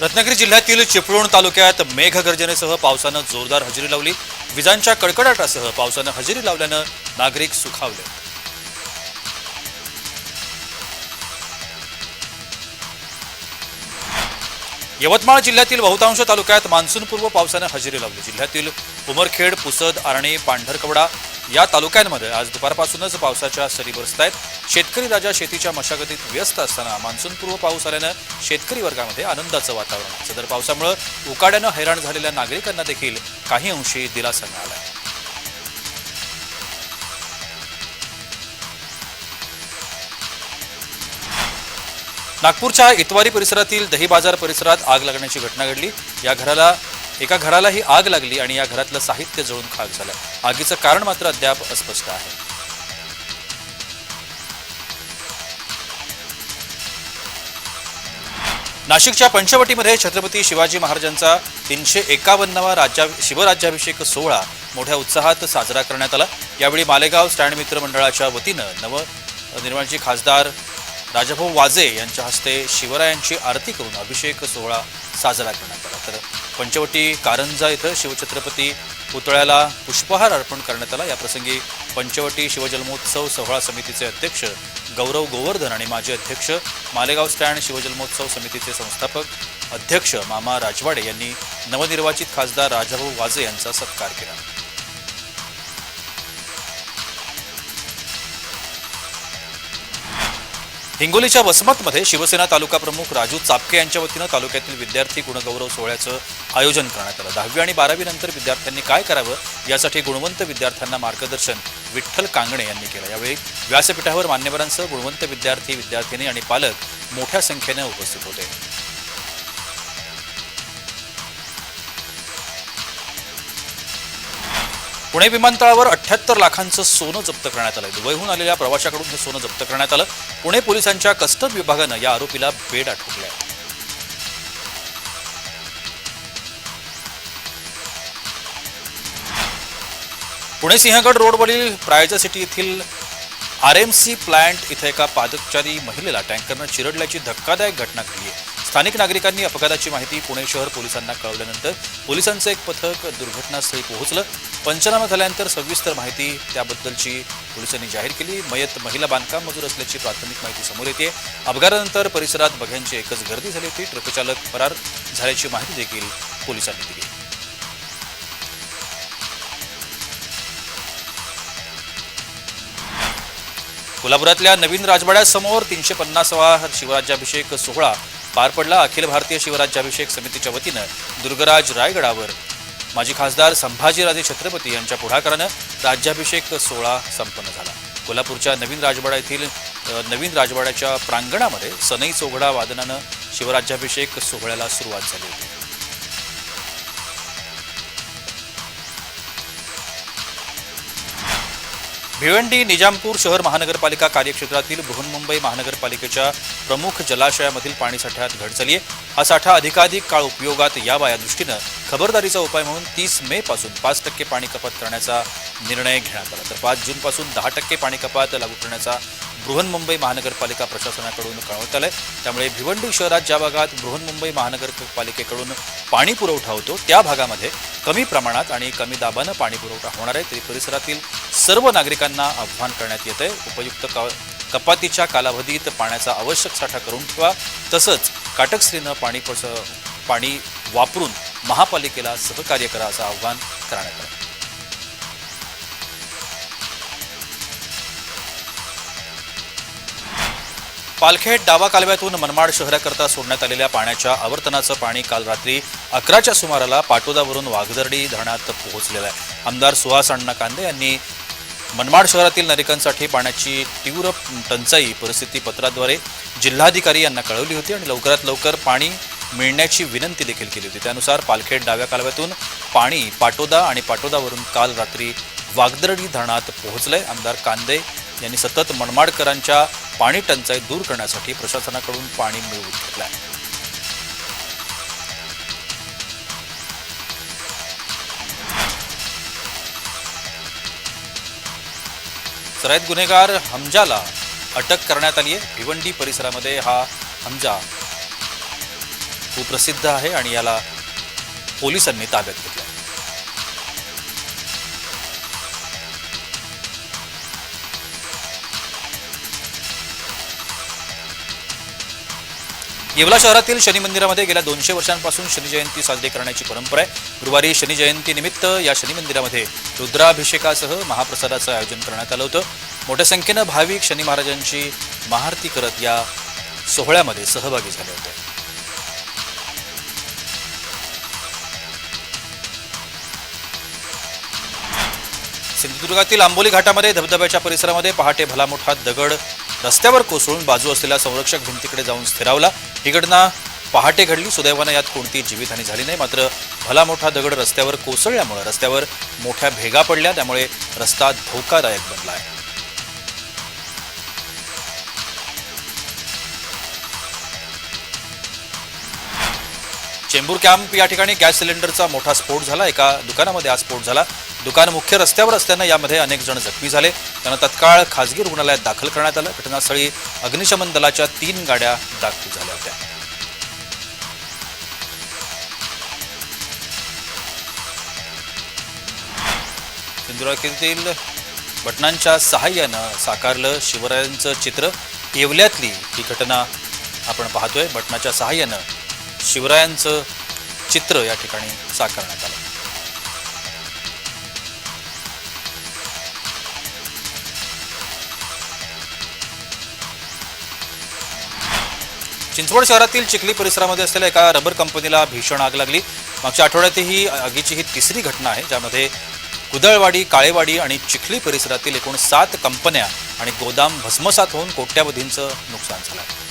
रत्नागिरी जिल्ह्यातील चिपळूण तालुक्यात मेघगर्जनेसह पावसानं जोरदार हजेरी लावली. विजांच्या कडकडाटासह पावसानं हजेरी लावल्यानं नागरिक सुखावले. यवतमाळ जिल्ह्यातील बहुतांश तालुक्यात मान्सूनपूर्व पावसानं हजेरी लावली. जिल्ह्यातील उमरखेड पुसद आर्णी पांढरकवडा या तालुक्यांमध्ये आज दुपारपासूनच पावसाच्या सरी बरसत आहेत शेतकरी राजा शेतीच्या मशागतीत व्यस्त असताना मान्सूनपूर्व पाऊस आल्यानं शेतकरी वर्गामध्ये आनंदाचं वातावरण. सदर पावसामुळे उकाड्यानं हैराण झालेल्या नागरिकांना देखील काही अंशी दिलासा मिळाला आहे. नागपूरच्या इतवारी परिसरातील दही बाजार परिसरात आग लागण्याची घटना घडली. या घराला एका घरालाही आग लागली आणि या घरातलं साहित्य जळून खाक झालं. आगीचं कारण मात्र अद्याप अस्पष्ट आहे. नाशिकच्या पंचवटीमध्ये छत्रपती शिवाजी महाराजांचा तीनशे एकावन्नावा राज्या शिवराज्याभिषेक सोहळा मोठ्या उत्साहात साजरा करण्यात आला. यावेळी मालेगाव स्टँड मित्र मंडळाच्या वतीनं नवनिर्माणचे खासदार राजभाऊ वाजे यांच्या हस्ते शिवरायांची आरती करून अभिषेक सोहळा साजरा करण्यात आला तर पंचवटी कारंजा इथं शिवछत्रपती पुतळ्याला पुष्पहार अर्पण करण्यात आला. याप्रसंगी पंचवटी शिवजन्मोत्सव सोहळा समितीचे अध्यक्ष गौरव गोवर्धन आणि माजी अध्यक्ष मालेगाव स्टँड शिवजन्मोत्सव समितीचे संस्थापक अध्यक्ष मामा राजवाडे यांनी नवनिर्वाचित खासदार राजाभाऊ वाजे यांचा सत्कार केला. हिंगोलीच्या वसमतमध्ये शिवसेना तालुका प्रमुख राजू चापके यांच्या वतीनं तालुक्यातील विद्यार्थी गुणगौरव सोहळ्याचं आयोजन करण्यात आलं. दहावी आणि बारावी नंतर विद्यार्थ्यांनी काय करावं यासाठी गुणवंत विद्यार्थ्यांना मार्गदर्शन विठ्ठल कांगणे यांनी केलं. यावेळी व्यासपीठावर मान्यवरांसह गुणवंत विद्यार्थी विद्यार्थिनी आणि पालक मोठ्या संख्येनं उपस्थित होते. पुणे विमानतळावर अठ्याहत्तर लाखांचं सोनं जप्त करण्यात आलं दुबईहून आलेल्या प्रवाशाकडून हे सोनं जप्त करण्यात आलं. पुणे पोलिसांच्या कस्टम विभागानं या आरोपीला बेड आठवले पुणे सिंहगड रोडवरील प्रायजा सिटी येथील आर एम सी प्लांट इथं एका पादचारी महिलेला टँकरनं चिरडल्याची धक्कादायक घटना घडली आहे. स्थानिक नागरिकांनी अपघाताची माहिती पुणे शहर पोलिसांना कळवल्यानंतर पोलिसांचं एक पथक दुर्घटनास्थळी पोहोचलं. पंचनामा झाल्यानंतर सविस्तर माहिती त्याबद्दलची पोलिसांनी जाहीर केली. मयत महिला बांधकाम मजूर असल्याची प्राथमिक माहिती समोर येते. अपघातानंतर परिसरात बघ्यांची एकच गर्दी झाली होती. ट्रकचालक फरार झाल्याची माहिती देखील पोलिसांनी दिली. कोल्हापुरातल्या नवीन राजवाड्यासमोर तीनशे पन्नासावा शिवराज्याभिषेक सोहळा पार पडला. अखिल भारतीय शिवराज्याभिषेक समितीच्या वतीनं दुर्गराज रायगडावर माजी खासदार संभाजीराजे छत्रपती यांच्या पुढाकारानं राज्याभिषेक सोहळा संपन्न झाला. कोल्हापूरच्या नवीन राजवाडा येथील नवीन राजवाड्याच्या प्रांगणामध्ये सनई चोघडा वादनानं शिवराज्याभिषेक सोहळ्याला सुरुवात झाली होती. भिवंडी निजामपूर शहर महानगरपालिका कार्यक्षेत्रातील बृहन्मुंबई महानगरपालिकेच्या प्रमुख जलाशयामधील पाणीसाठ्यात घट झाली आहे. हा साठा अधिकाधिक काळ उपयोगात यावा या दृष्टीनं खबरदारीचा उपाय म्हणून तीस मे पासून पाच टक्के पाणी कपात करण्याचा निर्णय घेण्यात आला. तर पाच जूनपासून दहा टक्के पाणी कपात लागू करण्याचा बृहन्मुंबई महानगरपालिका प्रशासनाकडून कळवण्यात आलंय. त्यामुळे भिवंडी शहरात ज्या भागात बृहन्मुंबई महानगरपालिकेकडून पाणी पुरवठा होतो त्या भागामध्ये कमी प्रमाणात आणि कमी दाबानं पाणी पुरवठा होणार आहे. तरी परिसरातील सर्व नागरिकांना आव्हान करण्यात येत आहे. उपयुक्त कपातीच्या कालावधीत पाण्याचा आवश्यक साठा करून ठेवा. तसंच काटकश्रीनं पाणी पाणी वापरून महापालिकेला सहकार्य करा असं आव्हान करण्यात आलं. पालखेड डावा कालव्यातून मनमाड शहराकरता सोडण्यात आलेल्या पाण्याच्या आवर्तनाचं पाणी काल रात्री अकराच्या सुमाराला पाटोदावरून वाघदर्डी धरणात पोहोचलेलं आहे. आमदार सुहास अण्णा कांदे यांनी मनमाड शहरातील नागरिकांसाठी पाण्याची तीव्र टंचाई परिस्थिती पत्राद्वारे जिल्हाधिकारी यांना कळवली होती आणि लवकरात लवकर पाणी मिळण्याची विनंती देखील केली होती. त्यानुसार पालखेड डाव्या कालव्यातून पाणी पाटोदा आणि पाटोदावरून काल रात्री वागदरडी धरणात पोहोचलंय. आमदार कांदे यांनी सतत मनमाडकरांच्या पाणी टंचाई दूर करण्यासाठी प्रशासनाकडून पाणी मिळवून घेतलं आहे सराईत गुन्हेगार हमजाला अटक करण्यात आली आहे भिवंडी परिसरामध्ये हा हमजा कुप्रसिद्ध आहे आणि याला पोलिसांनी ताब्यात घेतलं येवला शहरातील शनी मंदिरामध्ये गेल्या दोनशे वर्षांपासून शनी जयंती साजरी करण्याची परंपरा आहे. गुरुवारी शनी या शनी मंदिरामध्ये रुद्राभिषेकासह महाप्रसादाचं आयोजन करण्यात आलं होतं. मोठ्या संख्येनं भाविक शनी महाराजांची महाआरती करत या सोहळ्यामध्ये सहभागी झाले होते. सिंधुदुर्गातील आंबोली घाटामध्ये धबधब्याच्या परिसरामध्ये पहाटे भला मोठा दगड रस्त्यावर कोसळून बाजू असलेल्या संरक्षक भिंतीकडे जाऊन स्थिरावला. ही घटना पहाटे घडली. सुदैवानं यात कोणतीही जीवितहानी झाली नाही. मात्र भला मोठा दगड रस्त्यावर कोसळल्यामुळे रस्त्यावर मोठ्या भेगा पडल्या. त्यामुळे रस्ता धोकादायक बनला आहे. चेंबूर कॅम्प या ठिकाणी गॅस सिलेंडरचा मोठा स्फोट झाला. एका दुकानामध्ये हा स्फोट झाला. दुकान मुख्य रस्त्यावर असल्यानं यामध्ये अनेक जण जखमी झाले. त्यांना तत्काळ खासगी रुग्णालयात दाखल करण्यात आलं. घटनास्थळी अग्निशमन दलाच्या तीन गाड्या दाखल झाल्या होत्या. सिंधुदुर्गातील बटनांच्या सहाय्यानं साकारलं शिवरायांचं चित्र. येवल्यातली ही घटना आपण पाहतोय. बटनाच्या सहाय्यानं शिवरायांचं चित्र या ठिकाणी साकारण्यात आलं. चिंचवड शहरातील चिखली परिसरामध्ये असलेल्या एका रबर कंपनीला भीषण आग लागली. मागच्या आठवड्यातही आगीची ही तिसरी घटना आहे ज्यामध्ये कुदळवाडी काळेवाडी आणि चिखली परिसरातील एकूण सात कंपन्या आणि गोदाम भस्मसात होऊन कोट्यावधींचं नुकसान झालं. आहे